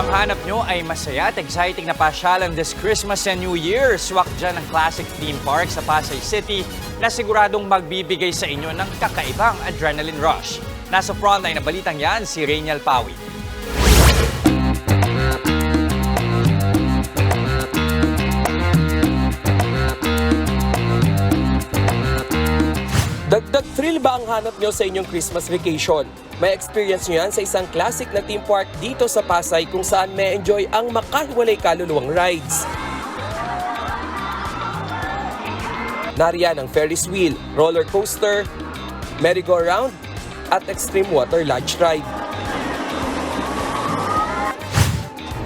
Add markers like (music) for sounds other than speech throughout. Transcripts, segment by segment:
ang hanap nyo ay masaya at exciting na pasyalan this Christmas and New Year, swak dyan ang classic theme park sa Pasay City na siguradong magbibigay sa inyo ng kakaibang adrenaline rush. Nasa frontline na balitang yan, si Rainiel Pawi. Dagdag thrill ba ang hanap nyo sa inyong Christmas vacation? May experience nyo yan sa isang classic na theme park dito sa Pasay kung saan may enjoy ang makahiwalay kaluluwang rides. Nariyan ang Ferris wheel, roller coaster, merry-go-round, at extreme water lodge ride.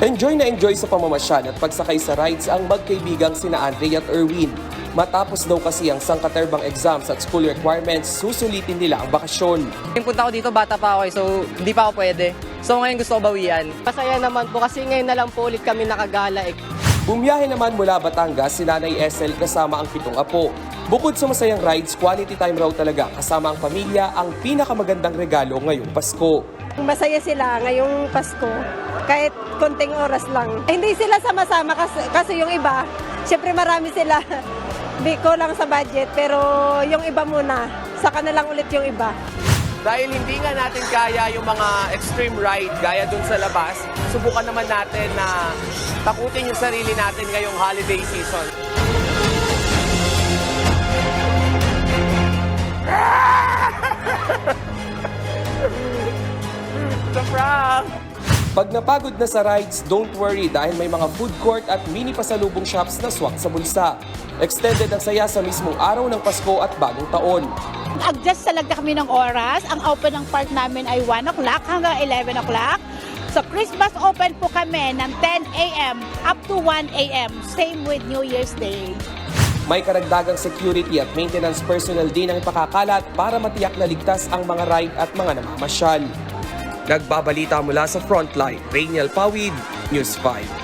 Enjoy na enjoy sa pamamasyal at pagsakay sa rides ang magkaibigang sina Andre at Erwin. Matapos daw kasi ang sangkaterbang exams at school requirements, susulitin nila ang bakasyon. Yung punta ko dito, bata pa ako eh, so hindi pa ako pwede. So ngayon gusto ko bawian. Masaya naman po kasi ngayon na lang po ulit kami nakagala eh. Bumiyahe naman mula Batangas si Nanay SL kasama ang pitong apo. Bukod sa masayang rides, quality time raw talaga kasama ang pamilya ang pinakamagandang regalo ngayong Pasko. Masaya sila ngayong Pasko kahit konting oras lang. Hindi sila sama-sama kasi, kasi yung iba, syempre marami sila. (laughs) Di ko lang sa budget pero yung iba muna, saka na lang ulit yung iba. Dahil hindi nga natin kaya yung mga extreme ride gaya dun sa labas, subukan naman natin na takutin yung sarili natin ngayong holiday season. (laughs) Pag napagod na sa rides, don't worry dahil may mga food court at mini pasalubong shops na swak sa bulsa. Extended ang saya sa mismong araw ng Pasko at bagong taon. Adjust talaga kami ng oras. Ang open ng park namin ay 1 o'clock hanggang 11 o'clock. Sa Christmas open po kami ng 10 a.m. up to 1 a.m. Same with New Year's Day. May karagdagang security at maintenance personnel din ang ipakakalat para matiyak na ligtas ang mga ride at mga namamasyal. Nagbabalita mula sa Frontline, Rainiel Pawid, News 5.